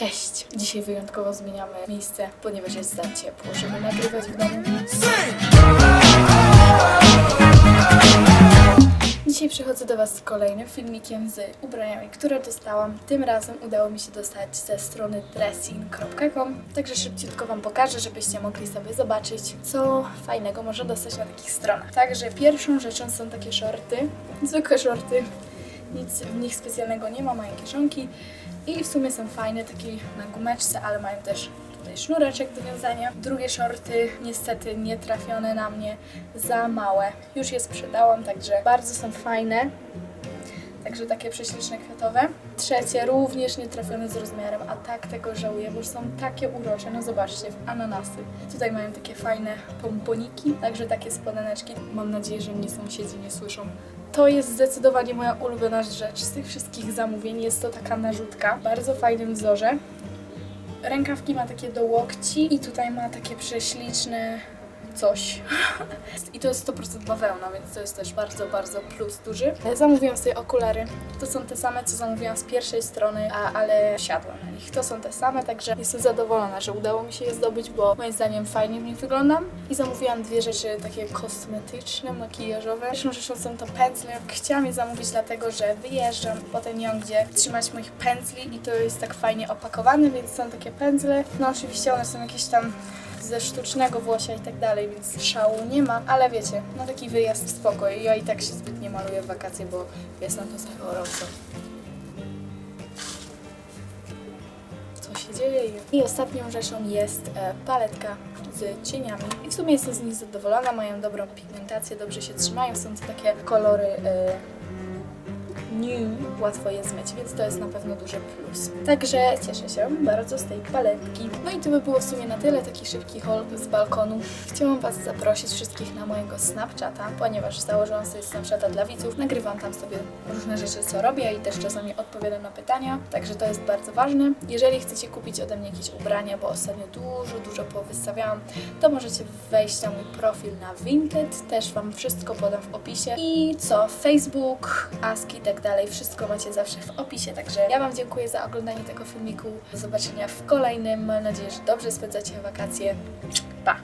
Cześć! Dzisiaj wyjątkowo zmieniamy miejsce, ponieważ jest za ciepło, żeby nagrywać w domu. Dzisiaj przychodzę do Was z kolejnym filmikiem z ubraniami, które dostałam. Tym razem udało mi się dostać ze strony dressing.com, także szybciutko Wam pokażę, żebyście mogli sobie zobaczyć, co fajnego można dostać na takich stronach. Także pierwszą rzeczą są takie shorty, zwykłe shorty, nic w nich specjalnego nie ma, mają kieszonki i w sumie są fajne, takie na gumeczce, ale mają też tutaj sznureczek do wiązania. Drugie shorty niestety nie trafione na mnie, za małe. Już je sprzedałam, także bardzo są fajne. Także takie prześliczne kwiatowe. Trzecie również nie trafione z rozmiarem, a tak tego żałuję, bo są takie urocze. No zobaczcie, w ananasy. Tutaj mają takie fajne pomponiki, także takie spodeneczki. Mam nadzieję, że mnie sąsiedzi nie słyszą. To jest zdecydowanie moja ulubiona rzecz z tych wszystkich zamówień. Jest to taka narzutka w bardzo fajnym wzorze. Rękawki ma takie do łokci i tutaj ma takie prześliczne coś. I to jest 100% bawełna, więc to jest też bardzo, bardzo plus duży. Zamówiłam sobie okulary. To są te same, co zamówiłam z pierwszej strony, a, ale siadłam na nich. To są te same, także jestem zadowolona, że udało mi się je zdobyć, bo moim zdaniem fajnie w nich wyglądam. I zamówiłam dwie rzeczy takie kosmetyczne, makijażowe. Pierwszą rzeczą są to pędzle. Chciałam je zamówić dlatego, że wyjeżdżam, potem nie mam gdzie trzymać moich pędzli i to jest tak fajnie opakowane, więc są takie pędzle. No oczywiście one są jakieś tam ze sztucznego włosia i tak dalej, więc szału nie ma, ale wiecie, na taki wyjazd spoko. Ja i tak się zbyt nie maluję w wakacje, bo jest na to za gorąco. Co się dzieje? I ostatnią rzeczą jest e, paletka z cieniami. I w sumie jestem z nich zadowolona, mają dobrą pigmentację, dobrze się trzymają, są to takie kolory e, new, łatwo je zmyć, więc to jest na pewno duży plus. Także cieszę się bardzo z tej paletki. No i to by było w sumie na tyle, taki szybki haul z balkonu. Chciałam Was zaprosić wszystkich na mojego Snapchata, ponieważ założyłam sobie Snapchata dla widzów. Nagrywam tam sobie różne rzeczy, co robię i też czasami odpowiadam na pytania, także to jest bardzo ważne. Jeżeli chcecie kupić ode mnie jakieś ubrania, bo ostatnio dużo, dużo powystawiałam, to możecie wejść na mój profil na Vinted, też Wam wszystko podam w opisie. I co? Facebook, Ask i tak dalej, wszystko macie zawsze w opisie, także ja Wam dziękuję za oglądanie tego filmiku. Do zobaczenia w kolejnym. Mam nadzieję, że dobrze spędzacie wakacje. Pa!